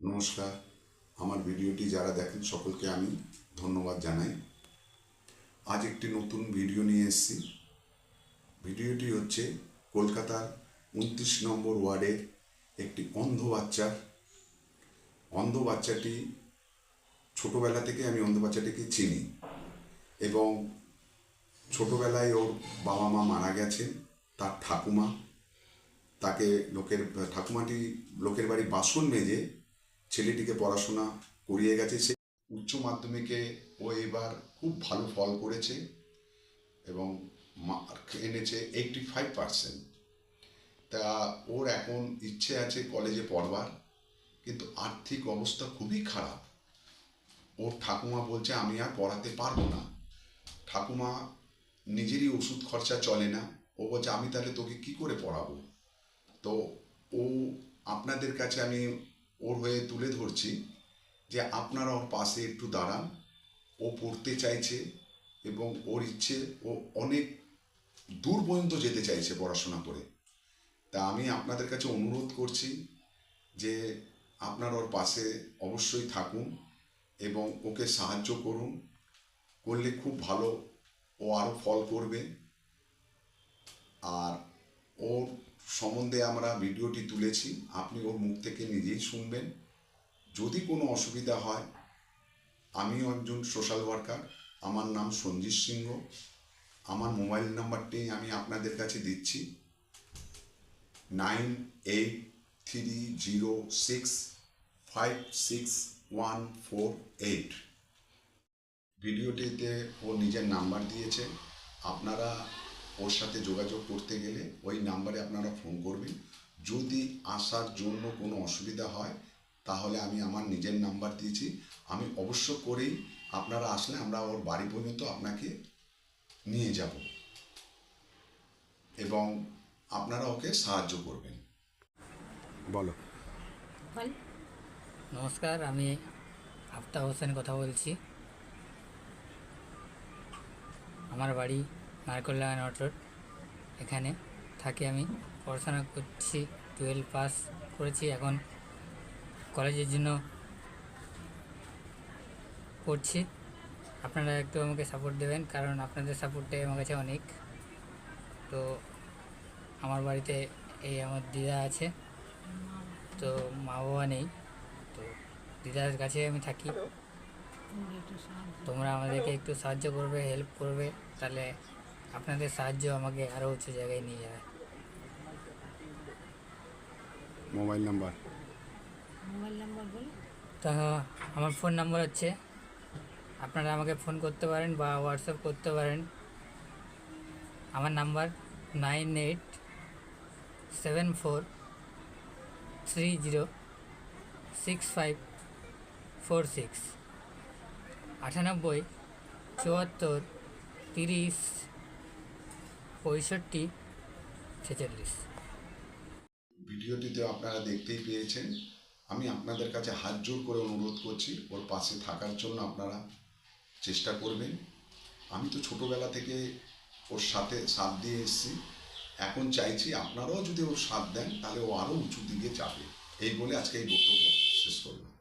নমস্কার। আমার ভিডিওটি যারা দেখেন সকলকে আমি ধন্যবাদ জানাই। আজ একটি নতুন ভিডিও নিয়ে এসেছি। ভিডিওটি হচ্ছে কলকাতার উনত্রিশ নম্বর ওয়ার্ডের একটি অন্ধ বাচ্চার অন্ধ বাচ্চাটি ছোটোবেলা থেকে আমি অন্ধ বাচ্চাটিকে চিনি এবং ছোটোবেলায় ওর বাবা মা মারা গেছেন, তার ঠাকুমা। তাকে লোকের, ঠাকুমাটি লোকের বাড়ি বাসন মেজে ছেলেটিকে পড়াশোনা করিয়ে গেছে। সে উচ্চ মাধ্যমিকে ও এবার খুব ভালো ফল করেছে এবং মার্ক এনেছে এইটটি ফাইভ পার্সেন্ট তা ওর এখন ইচ্ছে আছে কলেজে পড়বার, কিন্তু আর্থিক অবস্থা খুবই খারাপ। ওর ঠাকুমা বলছে, আমি আর পড়াতে পারব না। ঠাকুমা নিজেরই ওষুধ খরচা চলে না। ও বলছে, আমি তাহলে তোকে কি করে পড়াবো? তো ও আপনাদের কাছে আমি ওর হয়ে তুলে ধরছি যে আপনারা ওর পাশে একটু দাঁড়ান। ও পড়তে চাইছে এবং ওর ইচ্ছে, ও অনেক দূর পর্যন্ত যেতে চাইছে পড়াশোনা করে। তা আমি আপনাদের কাছে অনুরোধ করছি যে আপনার ওর পাশে অবশ্যই থাকুন এবং ওকে সাহায্য করুন। করলে খুব ভালো ও আরও ফল করবে। আর সম্বন্ধে আমরা ভিডিওটি তুলেছি, আপনি ওর মুখ থেকে নিজেই শুনবেন। যদি কোনো অসুবিধা হয় আমি একজন সোশ্যাল ওয়ার্কার আমার নাম সঞ্জিত সিংহ। আমার মোবাইল নাম্বারটি আমি আপনাদের কাছে দিচ্ছি। Nine eight three zero six five six one four eight. ভিডিওটিতে ও নিজের নাম্বার দিয়েছে। আপনারা ওর সাথে যোগাযোগ করতে গেলে ওই নাম্বারে আপনারা ফোন করবেন। যদি আসার জন্য কোনো অসুবিধা হয় তাহলে আমি আমার নিজের নাম্বার দিয়েছি। আমি অবশ্য করেই আপনারা আসলে আমরা ওর বাড়ি পর্যন্ত আপনাকে নিয়ে যাব। এবং আপনারা ওকে সাহায্য করবেন। বলো। বল। নমস্কার আমি আফতাব হোসেন কথা বলছি। আমার বাড়ি নারকল্লা নট রোড এখানে থাকি আমি। পড়াশোনা করছি, টুয়েলভ পাস করেছি। এখন কলেজের জন্য পড়ছি। আপনারা একটু আমাকে সাপোর্ট দেবেন, কারণ আপনাদের সাপোর্টটাই আমার কাছে অনেক। তো আমার বাড়িতে এই আমার দিদা আছে, তো মা বাবা নেই। তো দিদার কাছে আমি থাকি। তোমরা আমাদেরকে একটু সাহায্য করবে হেল্প করবে, তাহলে আপনাদের সাহায্য আমাকে আরও উঁচু জায়গায় নিয়ে যাবে। Mobile number? মোবাইল নাম্বার বল তো আমার ফোন নাম্বার হচ্ছে আপনারা আমাকে ফোন করতে পারেন বা হোয়াটসঅ্যাপ করতে পারেন। আমার number nine eight seven four three zero six five four six. আটানব্বই চুয়াত্তর তিরিশ পঁয়ষট্টি ছেচল্লিশ। ভিডিওটিতে আপনারা দেখতেই পেয়েছেন, আমি আপনাদের কাছে হাত জোর করে অনুরোধ করছি, ওর পাশে থাকার জন্য আপনারা চেষ্টা করবেন। আমি তো ছোটোবেলা থেকে ওর সাথে সাথ দিয়ে এসেছি, এখন চাইছি আপনারাও যদি ওর সাথ দেন, তাহলে ও আরও উঁচু দিকে যাবে। এই বলে আজকে এই বক্তব্য শেষ করলাম।